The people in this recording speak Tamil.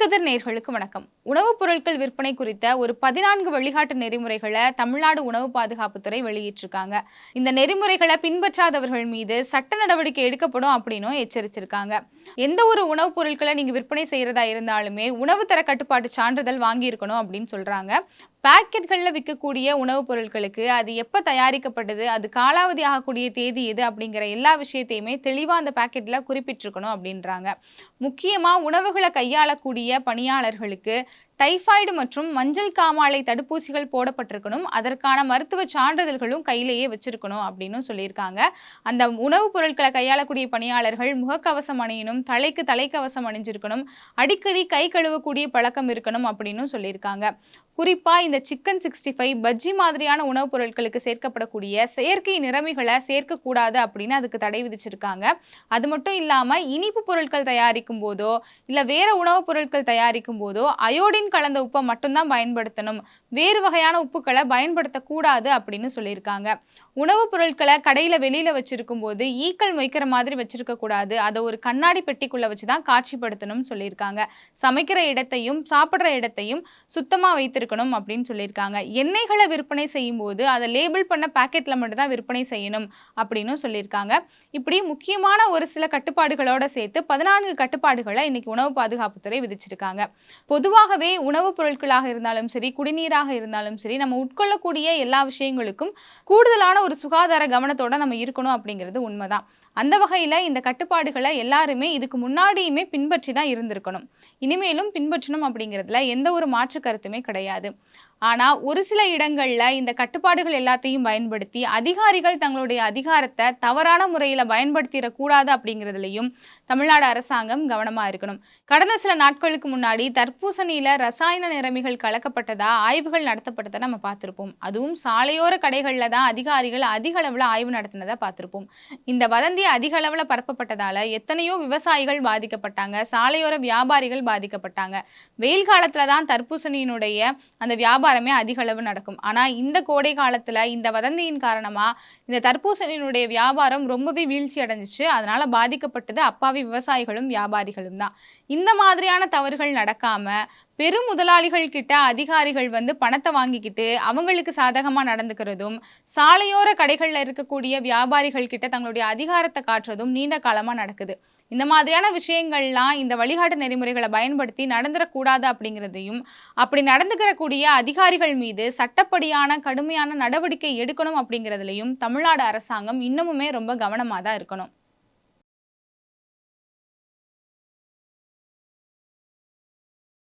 கதிர் நேர்களுக்கு வணக்கம். உணவுப் பொருட்கள் விற்பனை குறித்த ஒரு பதினான்கு வழிகாட்டு நெறிமுறைகளை தமிழ்நாடு உணவு பாதுகாப்புத்துறை வெளியிட்டிருக்காங்க. இந்த நெறிமுறைகளை பின்பற்றாதவர்கள் மீது சட்ட நடவடிக்கை எடுக்கப்படும் அப்படின்னும் எச்சரிச்சிருக்காங்க. எந்த ஒரு உணவுப் பொருட்களை நீங்க விற்பனை செய்யறதா இருந்தாலுமே உணவு தர கட்டுப்பாட்டு சான்றிதழ் வாங்கியிருக்கணும் அப்படின்னு சொல்றாங்க. பேக்கெட்களில் விற்கக்கூடிய உணவுப் பொருட்களுக்கு அது எப்போ தயாரிக்கப்பட்டது அது காலாவதி ஆகக்கூடிய தேதி எது அப்படிங்கிற எல்லா விஷயத்தையுமே தெளிவாக அந்த பேக்கெட்டில் குறிப்பிட்டிருக்கணும் அப்படின்றாங்க. முக்கியமாக உணவுகளை கையாளக்கூடிய பணியாளர்களுக்கு டைஃபாய்டு மற்றும் மஞ்சள் காமாலை தடுப்பூசிகள் போடப்பட்டிருக்கணும். அதற்கான மருத்துவ சான்றிதழ்களும் கையிலேயே வச்சிருக்கணும் அப்படின்னு சொல்லியிருக்காங்க. அந்த உணவுப் பொருட்களை கையாளக்கூடிய பணியாளர்கள் முகக்கவசம் அணியணும் தலைக்கு தலைக்கவசம் அணிஞ்சிருக்கணும் அடிக்கடி கை கழுவக்கூடிய பழக்கம் இருக்கணும் அப்படின்னு சொல்லியிருக்காங்க. குறிப்பாக இந்த சிக்கன் சிக்ஸ்டி ஃபைவ் பஜ்ஜி மாதிரியான உணவுப் பொருட்களுக்கு சேர்க்கப்படக்கூடிய செயற்கை நிறமிகளை சேர்க்கக்கூடாது அப்படின்னு அதுக்கு தடை விதிச்சிருக்காங்க. அது மட்டும் இல்லாமல் இனிப்பு பொருட்கள் தயாரிக்கும் போதோ இல்லை வேற உணவுப் பொருட்கள் தயாரிக்கும் போதோ அயோடின் கலந்த உப்பை மட்டும்தான் பயன்படுத்தணும். வேறு வகையான உப்புக்களை பயன்படுத்தக்கூடாது அப்படின்னு சொல்லியிருக்காங்க. உணவுப் பொருட்களை கடையில் வெளியில் வச்சிருக்கும் போது ஈக்கள் மொய்க்கிற மாதிரி வச்சிருக்க கூடாது அதை ஒரு கண்ணாடி பெட்டிக்குள்ள வச்சு தான் காட்சிப்படுத்தணும்னு சொல்லியிருக்காங்க. சமைக்கிற இடத்தையும் சாப்பிட்ற இடத்தையும் சுத்தமாக வைத்திருக்கணும் அப்படின்னு சொல்லியிருக்காங்க. எண்ணெய்களை விற்பனை செய்யும் போது அதை லேபிள் பண்ண பேக்கெட்டில் மட்டும்தான் விற்பனை செய்யணும் அப்படின்னு சொல்லியிருக்காங்க. இப்படி முக்கியமான ஒரு சில கட்டுப்பாடுகளோட சேர்த்து பதினான்கு கட்டுப்பாடுகளை இன்னைக்கு உணவு பாதுகாப்புத்துறை விதிச்சிருக்காங்க. பொதுவாகவே உணவுப் பொருட்களாக இருந்தாலும் சரி குடிநீராக இருந்தாலும் சரி நம்ம உட்கொள்ளக்கூடிய எல்லா விஷயங்களுக்கும் கூடுதலான ஒரு சுகாதார கவனத்தோட நம்ம இருக்கணும் அப்படிங்கிறது உண்மைதான். அந்த வகையில் இந்த கட்டுப்பாடுகளை எல்லாருமே இதுக்கு முன்னாடியுமே பின்பற்றி தான் இருந்திருக்கணும். இனிமேலும் பின்பற்றணும் அப்படிங்கிறதுல எந்த ஒரு மாற்று கருத்துமே கிடையாது. ஆனால் ஒரு சில இடங்களில் இந்த கட்டுப்பாடுகள் எல்லாத்தையும் பயன்படுத்தி அதிகாரிகள் தங்களுடைய அதிகாரத்தை தவறான முறையில் பயன்படுத்திடக்கூடாது அப்படிங்கிறதுலையும் தமிழ்நாடு அரசாங்கம் கவனமாக இருக்கணும். கடந்த சில நாட்களுக்கு முன்னாடி தர்பூசணியில் ரசாயன நிறமிகள் கலக்கப்பட்டதா ஆய்வுகள் நடத்தப்பட்டதை நம்ம பார்த்துருப்போம். அதுவும் சாலையோர கடைகளில் தான் அதிகாரிகள் அதிக அளவில் ஆய்வு நடத்தினதை பார்த்துருப்போம். இந்த வதந்தி அதிக அளவில் பரப்பப்பட்டதால எத்தனையோ விவசாயிகள் பாதிக்கப்பட்டாங்க சாலையோர வியாபாரிகள் பாதிக்கப்பட்டாங்க. வெயில் காலத்தில் தான் தர்பூசணியினுடைய அந்த வியாபாரமே அதிக அளவு நடக்கும். ஆனால் இந்த கோடை காலத்தில் இந்த வதந்தியின் காரணமாக இந்த தர்பூசணியினுடைய வியாபாரம் ரொம்பவே வீழ்ச்சி அடைஞ்சிச்சு. அதனால பாதிக்கப்பட்டது அப்பாவி விவசாயிகளும் வியாபாரிகளும் தான். இந்த மாதிரியான தவறுகள் நடக்காம பெரும் முதலாளிகள் கிட்ட அதிகாரிகள் வந்து பணத்தை வாங்கிக்கிட்டு அவங்களுக்கு சாதகமா நடந்துக்கிறதும் சாலையோர கடைகள்ல இருக்கக்கூடிய வியாபாரிகள் கிட்ட தங்களுடைய அதிகாரத்தை காட்டுறதும் நீண்ட காலமா நடக்குது. இந்த மாதிரியான விஷயங்கள்லாம் இந்த வழிகாட்டு நெறிமுறைகளை பயன்படுத்தி நடந்துடக்கூடாது அப்படிங்கிறதையும் அப்படி நடந்துக்கிறக்கூடிய அதிகாரிகள் மீது சட்டப்படியான கடுமையான நடவடிக்கை எடுக்கணும் அப்படிங்கிறதுலையும் தமிழ்நாடு அரசாங்கம் இன்னமுமே ரொம்ப கவனமாக தான் இருக்கணும்.